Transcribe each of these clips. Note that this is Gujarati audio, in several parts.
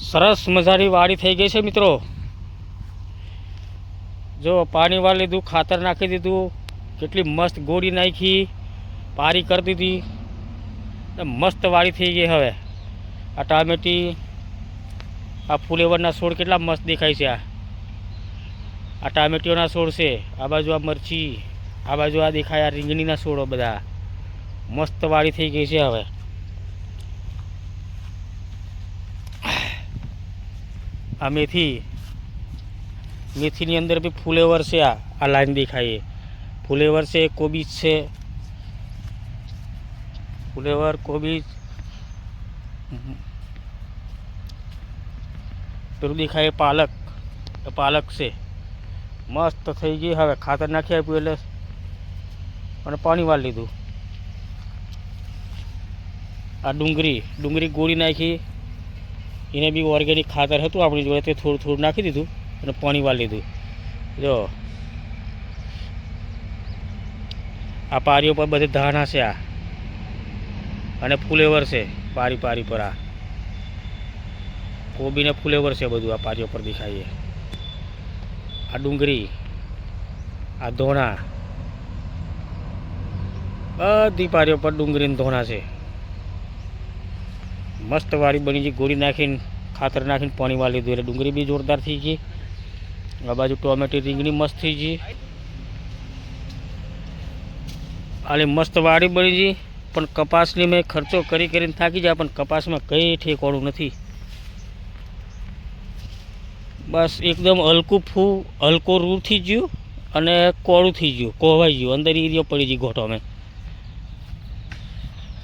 સરસ મજાની વાડી થઈ ગઈ છે મિત્રો. જો પાણી વાળી લીધું, ખાતર નાખી દીધું, કેટલી મસ્ત ગોળી નાખી, પારી કરી દીધી. મસ્ત વાડી થઈ ગઈ હવે. આ ટામેટી, આ ફુલેવરના છોડ કેટલા મસ્ત દેખાય છે આ. આ ટામેટીઓના છોડ છે, આ બાજુ આ મરચી, આ બાજુ આ દેખાય આ રીંગણીના છોડો બધા. મસ્ત વાડી થઈ ગઈ છે હવે. આ મેથી. મેથીની અંદર બી ફૂલેવર છે આ આ લાઈન દેખાય ફુલેવર છે કોબીજ છે. ફૂલેવર કોબીજ. પેલું દેખાય પાલક. પાલક છે. મસ્ત થઈ ગઈ. હવે ખાતર નાખી આપ્યું એટલે અને પાણી વાળી લીધું. આ ડુંગળી ડુંગળી ગોળી નાખી. એને બી ઓર્ગેનિક ખાતર હતું, આપણી જોડે તે થોડું થોડું નાખી દીધું અને પાણી વાળી લીધું. જો. આ પારીઓ પર બધે ધાણા છે આ. અને ફુલેવર છે, પારી પારી પર આ. કોબીને ફૂલેવર છે બધું આ પારીઓ પર દેખાઈએ. આ ડુંગળી, આ ધોણા. બધી પારીઓ પર ડુંગળી ને ધોણા છે. મસ્ત વાળી બની ગઈ ગોળી નાખીને, ખાતર નાખીને પાણી વાળી દીધું. ડુંગળી બી જોરદાર થઈ ગઈ. આ બાજુ ટોમેટી રીંગણી મસ્ત થઈ ગઈ. આલી મસ્ત વાડી બની ગઈ. પણ કપાસની મેં ખર્ચો કરી કરીને થાકી જાય, પણ કપાસમાં કંઈ ઠેકોણું નથી. બસ એકદમ હલકું ફૂ, હલકો રૂ થઈ ગયું અને કોળું થઈ ગયું. કોહવાઈ ગયું. અંદર એરિયો પડી ગઈ ઘોટો મેં.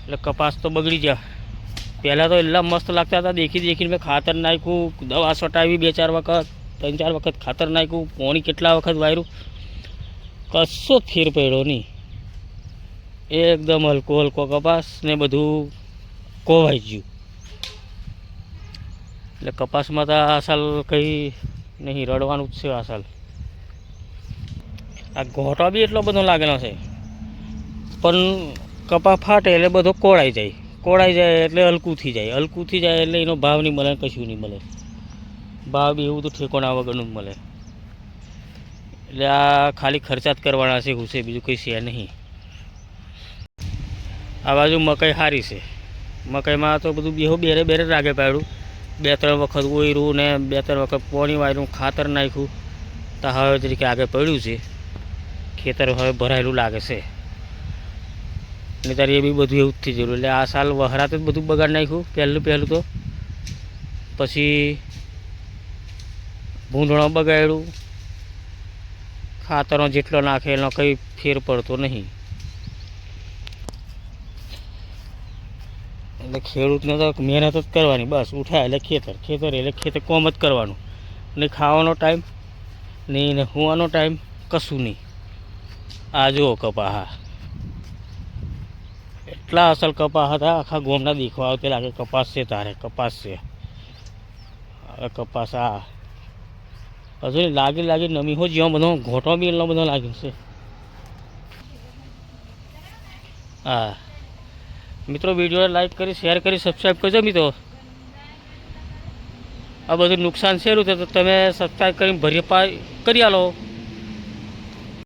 એટલે કપાસ તો બગડી ગયા. પહેલાં તો એટલા મસ્ત લાગતા હતા, દેખી દેખીને મેં ખાતર નાખ્યું, દવા છટાવી બે ચાર વખત, ત્રણ ચાર વખત ખાતર નાખ્યું, પોણી કેટલા વખત વાયરું, કશો ફેર પડ્યો નહીં. એકદમ હલકો હલકો કપાસ ને બધું કોવાઈ ગયું. એટલે કપાસમાં તો આ સાલ કંઈ નહીં, રડવાનું જ છે આ સાલ આ ઘોટો બી એટલો બધો લાગેલો છે, પણ કપા ફાટે એટલે બધો કોળાઈ જાય. કોળાઈ જાય એટલે હલકું થઈ જાય. હલકું થઈ જાય એટલે એનો ભાવ નહીં મળે કશું નહીં મળે. ભાવ બી એવું તો ઠેકોણા વગરનું જ મળે. એટલે આ ખાલી ખર્ચા જ કરવાના છે છે બીજું કંઈ છે નહીં. આ બાજુ મકાઈ સારી છે. મકાઈમાં તો બધું બેહો બેરે બેરે રાગે પાડ્યું બે ત્રણ વખત ઓયરું ને બે ત્રણ વખત પોણી વાયરું, ખાતર નાખ્યું. તો હવે તરીકે આગળ પડ્યું છે. ખેતર હવે ભરાયેલું લાગે છે. નહીંતર એ બી બધું એવું જ થઈ ગયેલું. એટલે આ સાલ વહરાત જ બધું બગાડ નાખ્યું, પહેલું પહેલું તો. પછી ભૂંડણો બગાડ્યું. ખાતરો જેટલો નાખે એનો કંઈ ફેર પડતો નહીં. એટલે ખેડૂતને તો મહેનત જ કરવાની, બસ ઉઠાય એટલે ખેતર ખેતર એટલે ખેતર કોમ જ કરવાનું. નહીં ખાવાનો ટાઈમ નહીં ને હોવાનો ટાઈમ કશું નહીં. આ જુઓ કપા હા. એટલા અસલ કપા હતા, આખા ગોમના દેખવા આવતે લાગે કપાસ છે તારે, કપાસ છે. હવે કપાસ આ. હજુ લાગી લાગી નમી હો જ્યાં બધો, ઘોટો બી એટલો બધો લાગ્યો છે. હા. મિત્રો વીડિયો લાઈક કરી શેર કરી સબસ્ક્રાઈબ કરજો મિત્રો. આ બધું નુકસાન છે તો તમે સબસ્ક્રાઈબ કરીને ભરી કરી આલો.